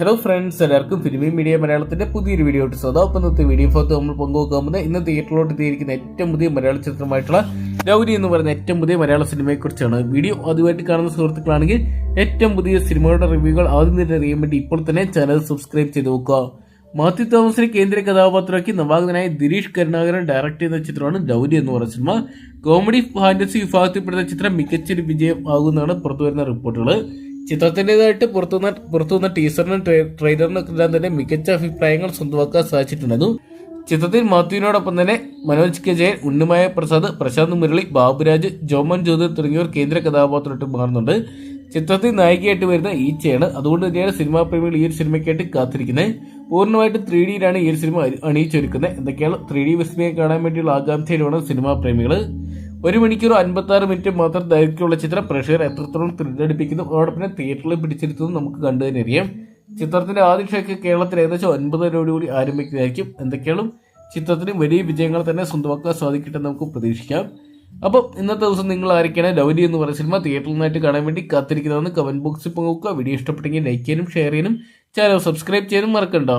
Hello friends എല്ലാവർക്കും filmi media മലയാളത്തിന്റെ പുതിയൊരു വീഡിയോ ഇട്ട് സ്വതം അപ്പം ഇന്നത്തെ വീഡിയോ ഫോർത്ത് നമ്മൾ പങ്കുവെക്കാൻ പോകുന്നത് ഇന്ന് തിയേറ്ററിലോട്ട് എത്തിയിരിക്കുന്ന ഏറ്റവും പുതിയ മലയാള ചിത്രമായിട്ടുള്ള ഗൗരി എന്ന് പറയുന്ന ഏറ്റവും പുതിയ മലയാള സിനിമയെക്കുറിച്ചാണ് വീഡിയോ ആദ്യമായിട്ട് കാണുന്ന സുഹൃത്തുക്കളാണെങ്കിൽ ഏറ്റവും പുതിയ സിനിമകളുടെ റിവ്യൂകൾ ആദ്യം തന്നെ അറിയാൻ വേണ്ടി ഇപ്പോൾ തന്നെ ചാനൽ സബ്സ്ക്രൈബ് ചെയ്ത് നോക്കുക മാത്യു തോമസിനെ കേന്ദ്ര കഥാപാത്രമാക്കി നവാഗതനായ ദിലീഷ് കരുണാകരൻ ഡയറക്ട് ചെയ്യുന്ന ചിത്രമാണ് ഗൗരി എന്ന് പറയുന്ന സിനിമ കോമഡി ഫാന്റസി വിഭാഗത്തിൽപ്പെടുന്ന ചിത്രം മികച്ചൊരു വിജയം ആകുമെന്നാണ് പുറത്തുവരുന്ന റിപ്പോർട്ടുകൾ ചിത്രത്തിന്റെതായിട്ട് പുറത്തുനിന്ന പുറത്തുവന്ന ടീസറിനും ട്രെയിലറിനും എല്ലാം തന്നെ മികച്ച അഭിപ്രായങ്ങൾ സ്വന്തമാക്കാൻ സാധിച്ചിട്ടുണ്ടായിരുന്നു ചിത്രത്തിൽ മാത്യുവിനോടൊപ്പം തന്നെ മനോജ് കെ ജയൻ ഉണ്ണിമായ പ്രസാദ് പ്രശാന്ത് മുരളി ബാബുരാജ് ജോമൻ ജ്യോതി തുടങ്ങിയവർ കേന്ദ്ര കഥാപാത്രമായിട്ട് മാറുന്നുണ്ട്. ചിത്രത്തിൽ നായികയായിട്ട് വരുന്ന ഈച്ചയാണ്. അതുകൊണ്ട് തന്നെയാണ് സിനിമാ പ്രേമികൾ ഈ ഒരു സിനിമയ്ക്കായിട്ട് കാത്തിരിക്കുന്നത്. പൂർണമായിട്ട് ത്രീ ഡിയിലാണ് ഈ ഒരു സിനിമ അണി- അണിയിച്ചൊരുക്കുന്നത്. എന്തൊക്കെയാണ് ത്രീ ഡി വിസ്മയം കാണാൻ വേണ്ടിയുള്ള ആകാംക്ഷയിലാണ് സിനിമാ പ്രേമികൾ ഒരു മണിക്കൂർ അൻപത്തി ആറ് മിനിറ്റ് മാത്രം ദൈർഘ്യമുള്ള ചിത്രം പ്രേക്ഷകർ എത്രത്തോളം ത്രില്ലടിപ്പിക്കുന്നു അതോടൊപ്പം തിയേറ്ററിൽ പിടിച്ചിരുത്തുന്നു നമുക്ക് കണ്ടു തന്നെ അറിയാം. ചിത്രത്തിന്റെ ആദ്യ ഷോയ്ക്ക് കേരളത്തിൽ ഏകദേശം ഒൻപതരോടുകൂടി ആരംഭിക്കുന്നതായിരിക്കും. എന്തൊക്കെയാണ് ചിത്രത്തിന് വലിയ വിജയങ്ങൾ തന്നെ സ്വന്തമാക്കാൻ സാധിക്കട്ടെ നമുക്ക് പ്രതീക്ഷിക്കാം. അപ്പം ഇന്നത്തെ ദിവസം നിങ്ങൾ ആരൊക്കെയാണ്? ലൗലി എന്ന് പറയുന്ന സിനിമ തിയേറ്ററിൽ നിന്നായിട്ട് കാണാൻ വേണ്ടി കാത്തിരിക്കുന്നതെന്ന് കമന്റ് ബോക്സിൽ പങ്കുവെക്കുക. വീഡിയോ ഇഷ്ടപ്പെട്ടെങ്കിൽ ലൈക്ക് ചെയ്യാനും ഷെയർ ചെയ്യാനും ചാനൽ സബ്സ്ക്രൈബ് ചെയ്യാനും മറക്കണ്ട.